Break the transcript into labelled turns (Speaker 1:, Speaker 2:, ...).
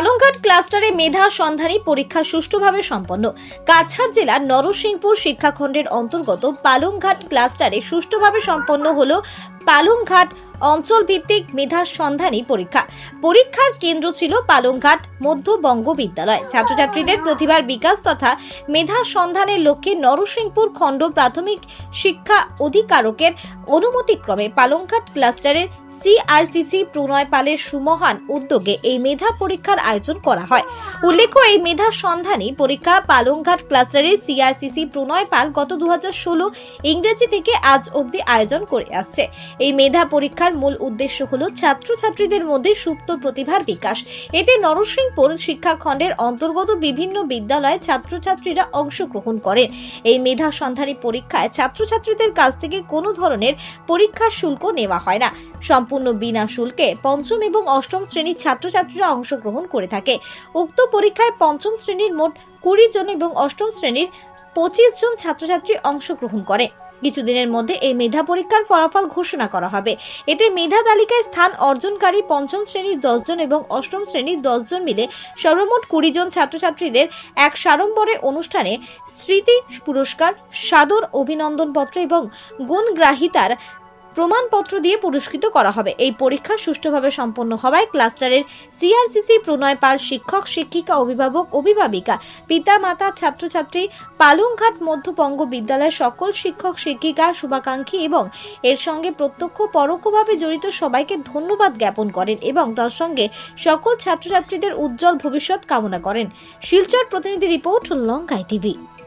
Speaker 1: পালংঘাট ক্লাস্টারে মেধা সন্ধানী পরীক্ষা সুষ্ঠুভাবে সম্পন্ন। কাছাড় জেলার নরসিংপুর শিক্ষাখণ্ডের অন্তর্গত পালংঘাট ক্লাস্টারে সুষ্ঠুভাবে সম্পন্ন হল পালংঘাট অঞ্চল ভিত্তিক মেধা সন্ধানী পরীক্ষা। পরীক্ষার কেন্দ্র ছিল পালংঘাট মধ্যবঙ্গ বিদ্যালয় ছাত্রছাত্রীদের প্রতিভার বিকাশ তথা মেধা সন্ধানের লক্ষ্যে নরসিংপুর খণ্ড প্রাথমিক শিক্ষা অধিকারকের অনুমতিক্রমে পালংঘাট ক্লাস্টারের সিআরসিসি প্রণয় পালের সুমহান উদ্যোগে এই মেধা পরীক্ষার আয়োজন করা হয়। উল্লেখ্য, এই মেধা সন্ধানী পরীক্ষা পালংঘাট ক্লাস্টারের সিআরসিসি প্রণয় পাল গত দু হাজার ষোলো ইংরেজি থেকে আজ অবধি আয়োজন করে আসছে। এই মেধা পরীক্ষার মূল উদ্দেশ্য হল ছাত্রছাত্রীদের মধ্যে সুপ্ত প্রতিভার বিকাশ। এতে নরসিংপুর শিক্ষাখণ্ডের অন্তর্গত বিভিন্ন বিদ্যালয়ে ছাত্রছাত্রীরা অংশগ্রহণ করেন এই মেধা সন্ধানী পরীক্ষায় ছাত্রছাত্রীদের কাছ থেকে কোনো ধরনের পরীক্ষার শুল্ক নেওয়া হয় না। সম্পূর্ণ বিনা শুল্কে পঞ্চম এবং অষ্টম শ্রেণির ছাত্রছাত্রীরা অংশগ্রহণ করে থাকে। উক্ত পরীক্ষায় পঞ্চম শ্রেণির মোট কুড়ি জন এবং অষ্টম শ্রেণির পঁচিশ জন ছাত্রছাত্রী অংশগ্রহণ করে। কিছুদিনের মধ্যে এই মেধা পরীক্ষার ফলাফল ঘোষণা করা হবে। এতে মেধা তালিকায় স্থান অর্জনকারী পঞ্চম শ্রেণির দশজন এবং অষ্টম শ্রেণির দশজন মিলে সর্বমোট কুড়ি জন ছাত্রছাত্রীদের এক সাড়ম্বরে অনুষ্ঠানে স্মৃতি পুরস্কার, সাদর অভিনন্দনপত্র এবং গুণগ্রাহিতার প্রমাণপত্র দিয়ে পুরস্কৃত করা হবে। এই পরীক্ষা সুষ্ঠুভাবে সম্পন্ন হওয়ায় ক্লাস্টারের সিআরসিসি প্রণয় পাল শিক্ষক, শিক্ষিকা, অভিভাবক, অভিভাবিকা পিতা মাতা ছাত্রছাত্রী, পালংঘাট মধ্যবঙ্গ বিদ্যালয়ের সকল শিক্ষক, শিক্ষিকা, শুভাকাঙ্ক্ষী এবং এর সঙ্গে প্রত্যক্ষ, পরোক্ষভাবে জড়িত সবাইকে ধন্যবাদ জ্ঞাপন করেন এবং তার সঙ্গে সকল ছাত্রছাত্রীদের উজ্জ্বল ভবিষ্যৎ কামনা করেন। শিলচর প্রতিনিধি রিপোর্ট, লঙ্কাই টিভি।